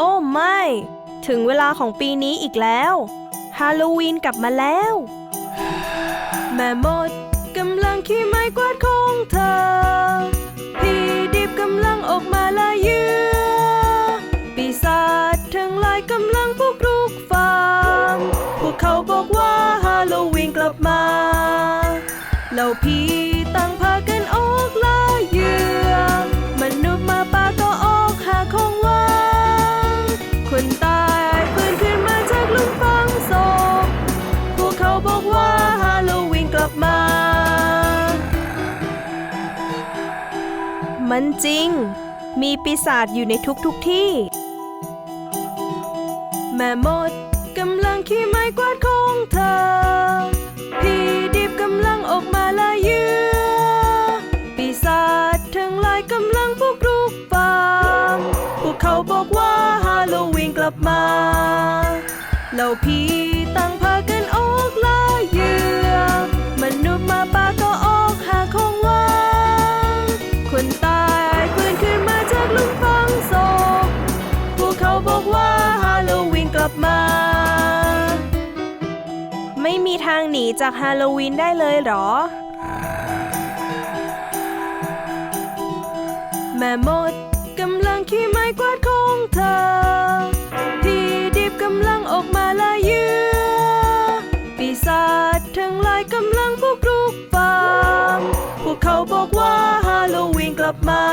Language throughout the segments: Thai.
โอ้ไม่ ถึงเวลาของปีนี้อีกแล้ว ฮาโลวีนกลับมาแล้ว แม่มดกำลังขี้ไม้กวาดของเธอ มันจริง มีปีศาจอยู่ในทุกๆทที่ แม่มดกำลังขี่ไม้กวาดของเธอ พี่ดิบกำลังออกมาละเยือปีศาจทั้งหลายกำลังบุกรุกฟาร์มพวกเขาบอกว่าฮาโลวีนกลับมาแล้วพี่ตั้ง มีทางหนีจากฮาโลวีนได้เลยหรอ แม่มดกำลังขี่ไม้กวาดของเธอ พี่ดิบกำลังออกมาละเยือปีศาจทั้งหลายกำลังบุกรุกฟาร์มพวกเขาบอกว่าฮาโลวีนกลับมา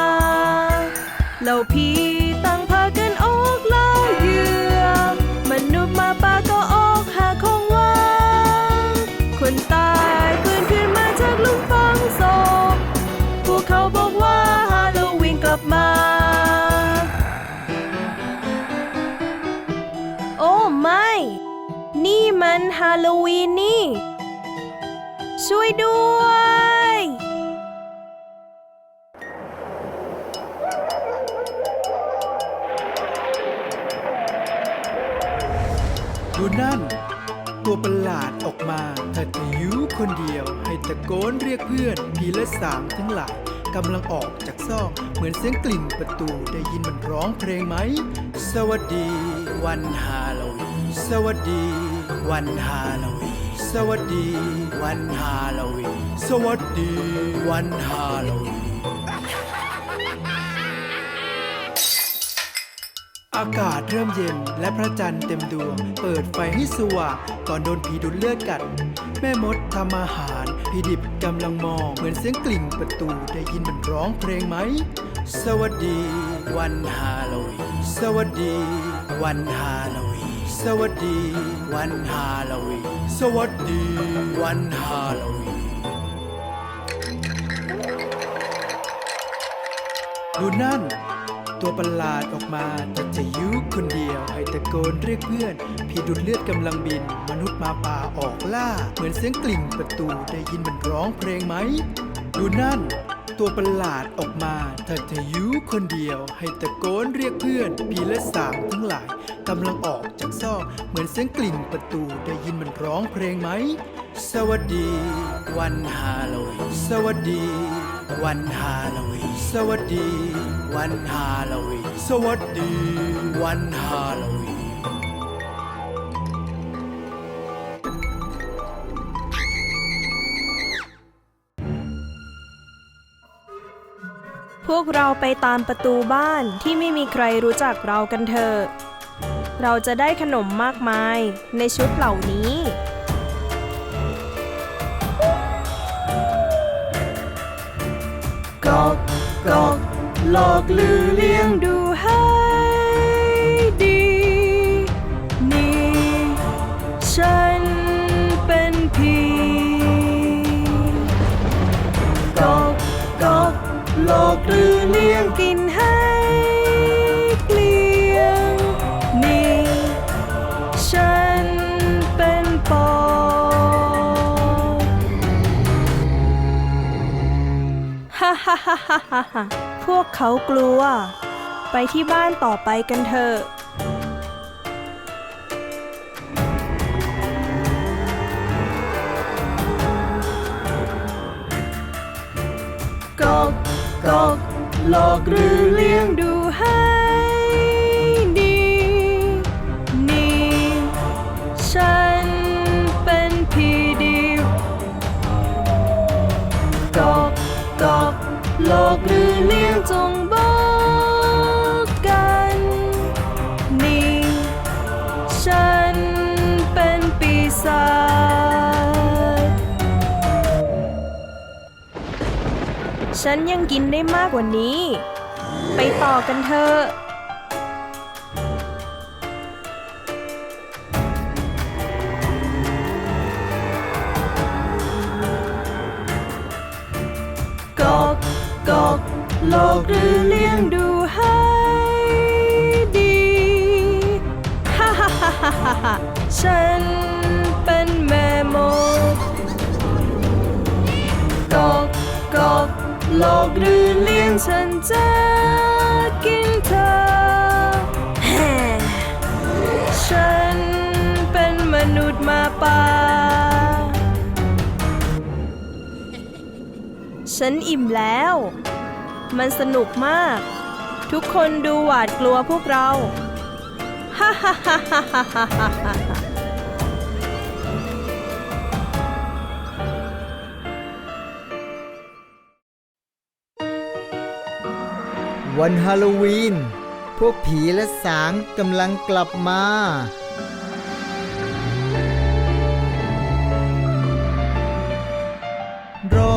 แล้วพี่ตั้งพากันออกลาเยื่อมนุษย์มา ฮาโลวีนนี่ ช่วยด้วย ดูนั่น ตัวประหลาดออกมาเธอจะยิ้วคนเดียว ให้ตะโกนเรียกเพื่อนผีและสางทั้งหลายกำลังออกจากซอกเหมือนเสียงกลิ่นประตูได้ยินมันร้องเพลงไหม สวัสดีวันฮาโลวีนสวัสดี วันฮาโลวีนสวัสดี วันฮาโลวีนสวัสดี วันฮาโลวีนอากาศเริ่มเย็นและพระจันทร์เต็มดวง เปิดไฟให้สว่างก่อนโดนผีดูดเลือดกัด แม่มดทำอาหารพีดิบกำลังมอง เหมือนเสียงกลิ่งประตูได้ยินมันร้องเพลงไหม สวัสดี วันฮาโลวีนสวัสดี วันฮาโลวี สวัสดี วันฮาโลวีนสวัสดี วันฮาโลวีนดูนั่น ตัวประหลาดออกมาแต่จะยุคนเดียวให้ตะโกนเรียกเพื่อนพี่ดุดเลือดกำลังบิน มนุษย์มาป่าออกล่า เหมือนเสียงกลิ่งประตูได้ยินมันร้องเพลงไหม ดูนั่นตัวประหลาดออกมาเธอจะยุคนเดียว ให้ตะโกนเรียกเพื่อนพี่และสามทั้งหลาย กำลังออกจากซอก เหมือนเสียงกลิ่งประตูได้ยินมันร้องเพลงไหม สวัสดี วันฮาโลวีนสวัสดี วันฮาโลวีนสวัสดี วันฮาโลวีนสวัสดี วันฮาโลวีนพวกเราไปตามประตูบ้านที่ไม่มีใครรู้จักเรากันเถอะ เราจะได้ขนมมากมายในชุดเหล่านี้ กอกกอกหลอกลือเลี้ยงดู ฮ่าฮ่าฮ่าฮ่าพวกเขากลัว ไปที่บ้านต่อไปกันเถอะกอกกอกหลอกลือเลี้ยงดูให้ โลกหรือเลี้ยงจงบอกกัน นี่ ฉันเป็นปีศาจฉันยังกินได้มากกว่านี้ ไปต่อกันเถอะ กหรือเลี้ยงดูให้ดีฮ่าฮ่าฮ่าฮ่าฮ่าฉันเป็นแม่มดกอกกอกโลกหรือเลี้ยงฉันจะกินเธอแฮ่ฉันเป็นมนุษย์มาป่า ฉันอิ่มแล้ว มันสนุกมาก ทุกคนดูหวาดกลัวพวกเราฮ่าฮ่าฮ่าฮ่าฮ่าฮ่าฮ่าวันฮาโลวีน พวกผีและสางกำลังกลับมา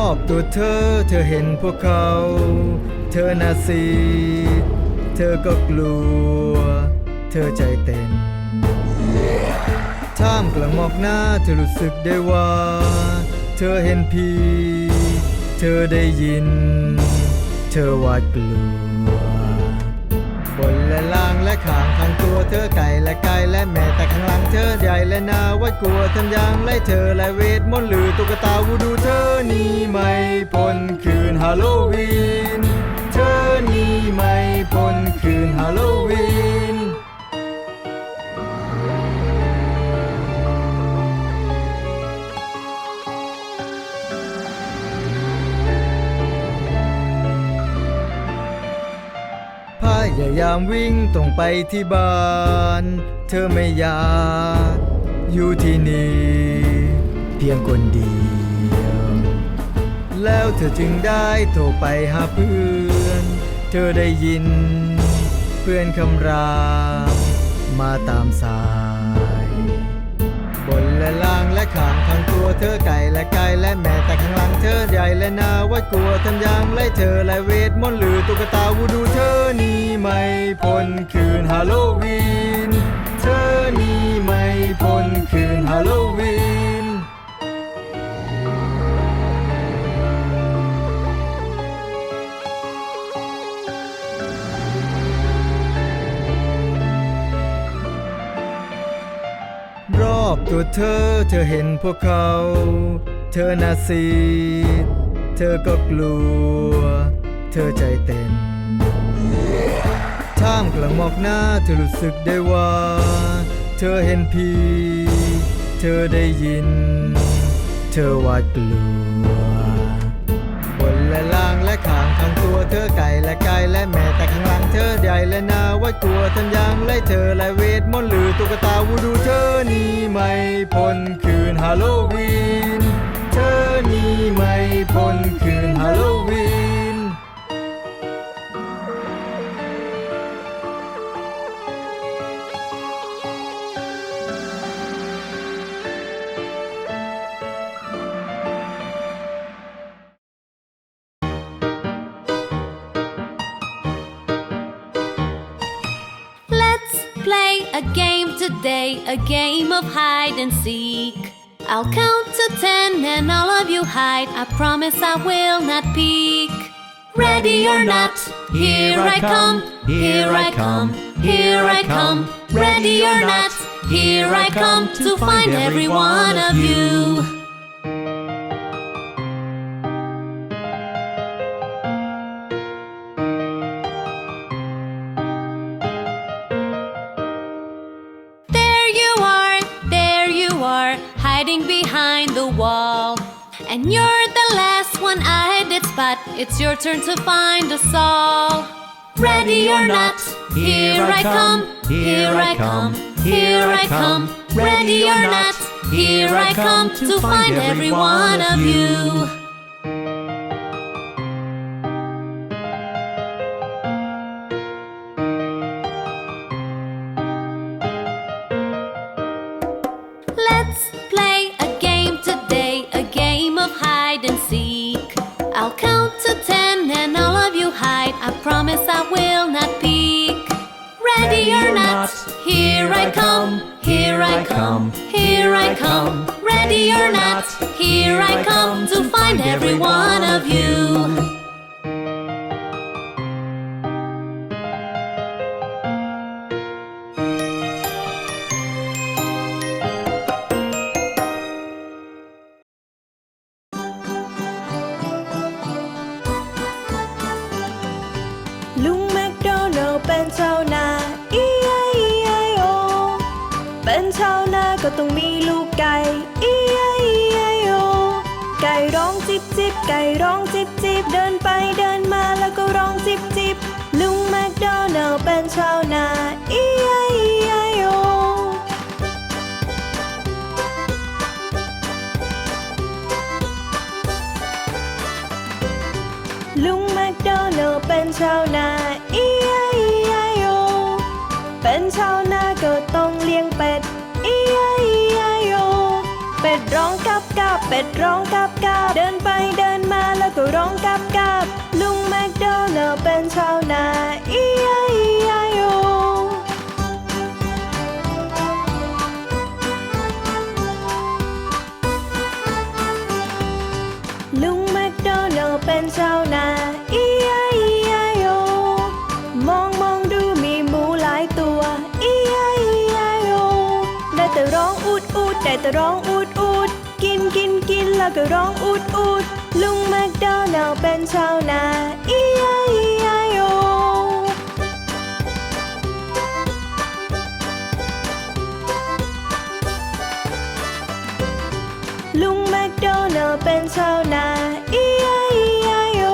อบตัวเธอ เธอเห็นพวกเขา เธอน่าซีเธอก็กลัว เธอใจเต้นท่ามกลางหมอกหน้าเธอรู้สึกได้ว่า เธอเห็นผี เธอได้ยิน เธอหวาดกลัว บนและล่างและข้างข้างตัวเธอไก่และไก่และแม่แต่ข้างหลังเธอใหญ่และนาวัดกลัวทำอย่างไรเธอและเวทมนต์หรือตุ๊กตาวูดูเธอ นี่ไม่พ้นคืนฮาโลวีน เธอนี่ไม่พ้นคืนฮาโลวีน พยายามวิ่งตรงไปที่บ้าน เธอไม่อยากอยู่ที่นี่ เพียงคนเดียว แล้วเธอจึงได้โทรไปหาเพื่อน เธอได้ยิน เพื่อนคำรามมาตามสาย บนและล่างและข้างข้างตัวเธอไก่และไก่และแม่แต่ข้างหลังเธอใหญ่และนาวัดกลัวทำยางไรเธอและเวทมนต์หรือตุ๊กตาวูดูเธอนี่ไม่พ้นคืนฮาโลวีน เธอนี่ไม่พ้นคืนฮาโลวีน ตัวเธอเธอเห็นพวกเขา เธอน่าซีดเธอก็กลัว เธอใจเต้นท่ามกลางหมอกหน้าเธอรู้สึกได้ว่า เธอเห็นผีเธอได้ยิน เธอหวาดกลัวางตัวเธอไก่และไก่และแม่แต่ข้างหลังเธอใหญ่และนาวัดกลัวทันยังไล่เธอและเวทมนต์หรือตุ๊กตาวูดูเธอนี่ไม่พ้นคืนฮาโลวีน เธอนี่ไม่พ้นคืนฮาโลวีน a game today, a game of hide and seek. I'll count to ten and all of you hide. I promise I will not peek. Ready or not, here I come, here I come, here I come. Ready or not, here I come to find every one of you. Hiding behind the wall. And you're the last one I did spot. It's your turn to find us all. Ready or not, here I come, here I come, here I come. Ready or not, here I come to find every one of you. I'll count to ten and all of you hide. I promise I will not peek. Ready, Ready or not, here I come, here I come, here I come. Ready or not, ชาวนาก็ต้องมีลูกไก่ E-I-E-I-O ไก่ร้องจิบจิบไก่ร้องจิบจิบเดินไปเดินมาแล้วก็ร้องจิบจิบลุงแมคโดนัลด์เป็นชาวนา E-I-E-I-O ลุงแมคโดนัลด์เป็นชาวนา E-I-E-I-O เป็นชาวนาก็ต้องเลี้ยงเป็ด เป็ดร้องกับกับเป็ดร้องกับกับเดินไปเดินมาแล้วก็ร้องกับกับลุงแมคโดนัลเป็นชาวนา E-I-E-I-O ลุงแมคโดนัลเป็นชาวนา E-I-E-I-O มองมองดูมีหมูหลายตัว E-I-E-I-O ได้แต่ร้องอูดอูดได้แต่ร้องอูด ก็ร้องอูดอูดลุงแมคโดนัลเป็นชาวนา E-I-E-I-O ลุงแมคโดนัลเป็นชาวนา E-I-E-I-O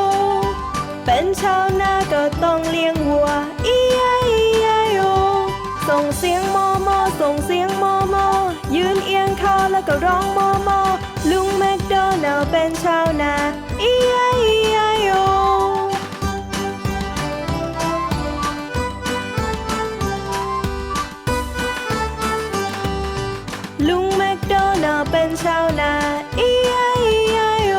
เป็นชาวนาก็ต้องเลี้ยงวัว E-I-E-I-O ส่งเสียงโมโมส่งเสียงโมโมยืนเอียงคอแล้วก็ร้องโมโมลุงแมค โดนัลเป็นชาวนา E-I-E-I-O ลุงแมคโดนัลเป็นชาวนา E-I-E-I-O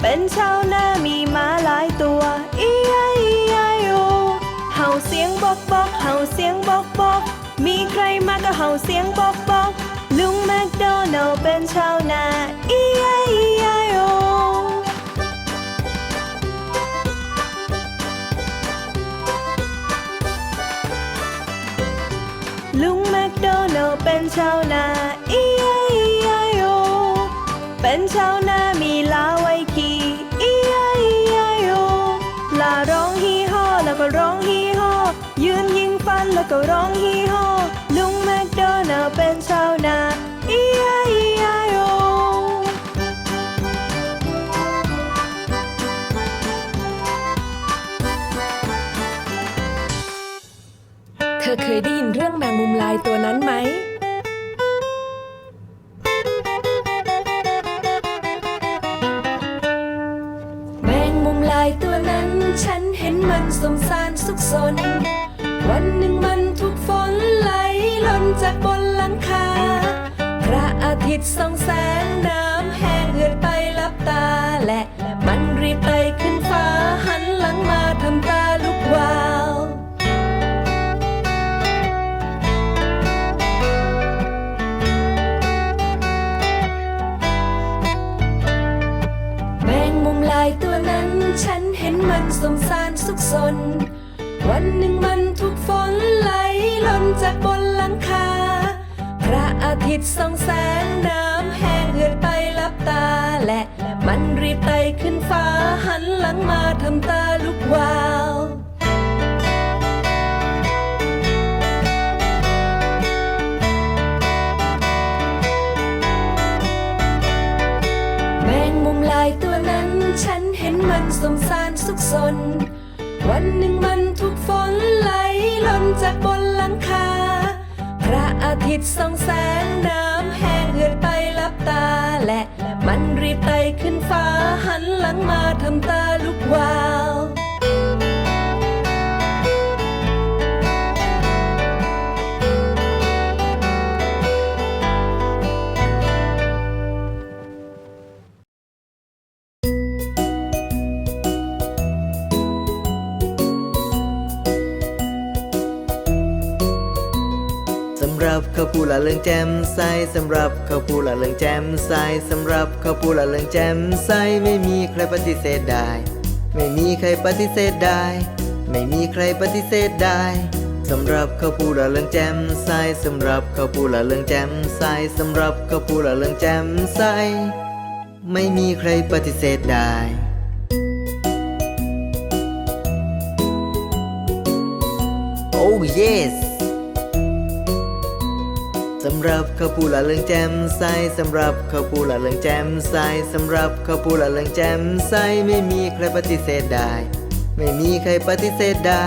เป็นชาวนามีม้าหลายตัว E-I-E-I-O เห่าเสียงบอกบอกเห่าเสียงบอกบอกมีใครมาก็เห่าเสียงบอกบอก ลุงแมคโดนัลเป็นชาวนา E-I-E-I-O ลุงแมคโดนัลเป็นชาวนา E-I-E-I-O เป็นชาวนามีลาไว้ขี่ E-I-E-I-O ลาร้องฮีฮอแล้วก็ร้องฮีฮอยืนยิงฟันแล้วก็ร้องฮีฮอ ลุงแมคโดนัลด์เป็นชาวนา E-I-E-I-O เธอเคยได้ยินเรื่องแมงมุมลายตัวนั้นไหม แมงมุมลายตัวนั้น ฉันเห็นมันสมสารสุขสน อาทิตย์ส่องแสงน้ำแห้งเหือดไปลับตาและมันรีบไต่ขึ้นฟ้าหันหลังมาทำตาลุกวาวแมงมุมลายตัวนั้นฉันเห็นมันสมสารสุขสน วันหนึ่งมันถูกฝนไหลหล่นจากบน อาทิตย์ส่องแสงน้ำแห้งเหือดไปลับตาและมันรีบไต่ขึ้นฟ้าหันหลังมาทำตาลุกวาวแมงมุมลายตัวนั้นฉันเห็นมันสมสารสุขสน วันหนึ่งมันถูกฝนไหลหล่นจากบนหลังคา ระอาทิตย์ส่องแสงน้ำแห้งเหือดไปลับตาและมันรีบไต่ขึ้นฟ้าหันหลังมาทำตาลุกวาว รับข้าวปูละเรื่องแจ่มใสสำหรับข้าวปูละเรื่องแจ่มใสสำหรับข้าวปูละเรื่องแจ่มใสไม่มีใครปฏิเสธได้ ไม่มีใครปฏิเสธได้ ไม่มีใครปฏิเสธได้สำหรับข้าวปูละเรื่องแจ่มใสสำหรับข้าวปูละเรื่องแจ่มใสสำหรับข้าวปูละเรื่องแจ่มใสไม่มีใครปฏิเสธได้ Oh yes ำหรับข้าวปูละเรื่องแจ่มใสสำหรับข้าวปูละเรื่องแจ่มใสสำหรับข้าวปูละเรื่องแจ่มใสไม่มีใครปฏิเสธได้ ไม่มีใครปฏิเสธได้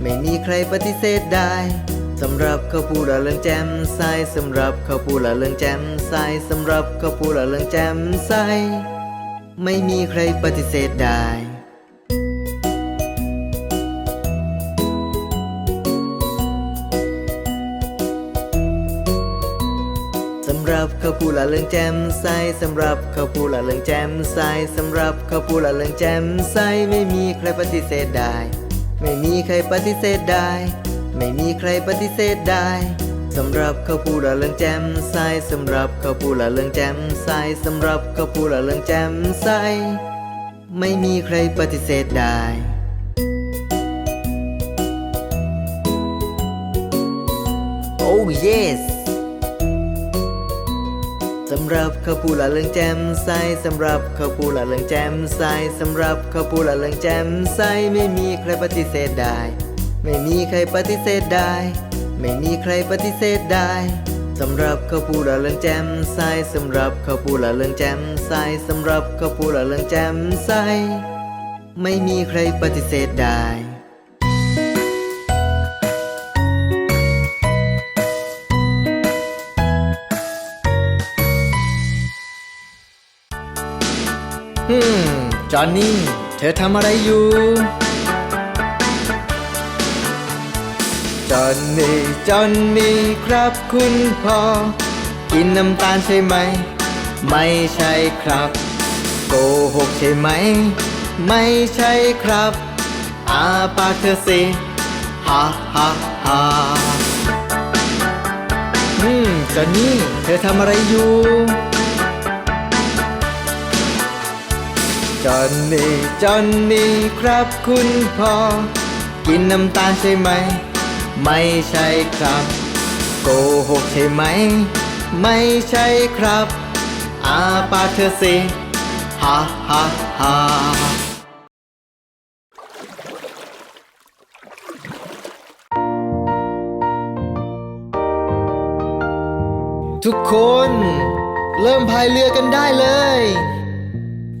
ไม่มีใครปฏิเสธได้สำหรับข้าวปูละเรื่องแจ่มใสสำหรับข้าวปูละเรื่องแจ่มใสสำหรับข้าวปูละเรื่องแจ่มใสไม่มีใครปฏิเสธได้ ละเรื่องแจ่มใสสำหรับข้าวปูละเรื่องแจ่มใสสำหรับข้าวปูละเรื่องแจ่มใสไม่มีใครปฏิเสธได้ ไม่มีใครปฏิเสธได้ ไม่มีใครปฏิเสธได้สำหรับข้าวปูละเรื่องแจ่มใสสำหรับข้าวปูละเรื่องแจ่มใสสำหรับข้าวปูละเรื่องแจ่มใสไม่มีใครปฏิเสธได้ Oh yes สำหรับข้าวปูละเรื่องแจ่มใสสำหรับข้าวปูละเรื่องแจ่มใสสำหรับข้าวปูละเรื่องแจ่มใสไม่มีใครปฏิเสธได้ ไม่มีใครปฏิเสธได้ ไม่มีใครปฏิเสธได้สำหรับข้าวปูละเรื่องแจ่มใสสำหรับข้าวปูละเรื่องแจ่มใสสำหรับข้าวปูละเรื่องแจ่มใสไม่มีใครปฏิเสธได้ ฮึมจอนนี่ เธอทำอะไรอยู่ จอนนี่ จอนนี่ ครับคุณพ่อ กินน้ำตาลใช่ไหม ไม่ใช่ครับ โกหกใช่ไหม ไม่ใช่ครับ อาปากเธอสิฮ่าฮ่าฮ่าอืมจอนนี่ เธอทำอะไรอยู่ จอนนี่จอนนี่ครับคุณพ่อ กินน้ำตาลใช่ไหม ไม่ใช่ครับ โกหกใช่ไหม ไม่ใช่ครับ อาปาเธอสิฮ่าฮ่าฮ่าทุกคน เริ่มพายเรือกันได้เลย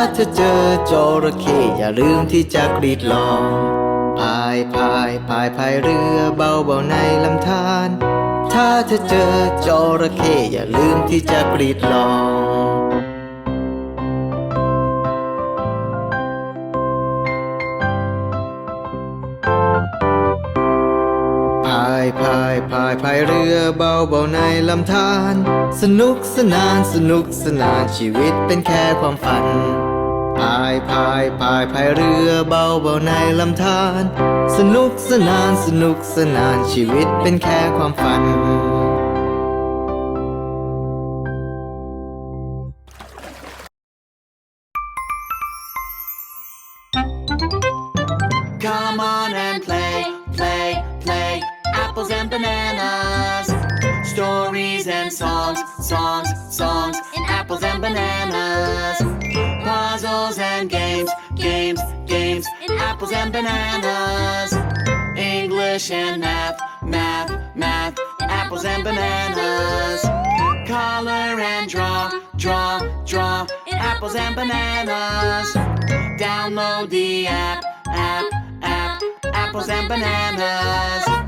ถ้าจะเจอจระเข้อย่าลืมที่จะกรีดลองพายพายพายพายเรือเบาเบาในลำธาร ถ้าจะเจอจระเข้อย่าลืมที่จะกรีดลองพายพายพายพายเรือเบาเบาในลำธาร สนุกสนานสนุกสนานชีวิตเป็นแค่ความฝันายพายพายพายเรือเบาเบาในลำธารสนุกสนานสนุกสนานชีวิตเป็นแค่ความฝัน and bananas. English and math, math, math. Apples and bananas. Color and draw, draw, draw. Apples and bananas. Download the app, app, app, apples and bananas.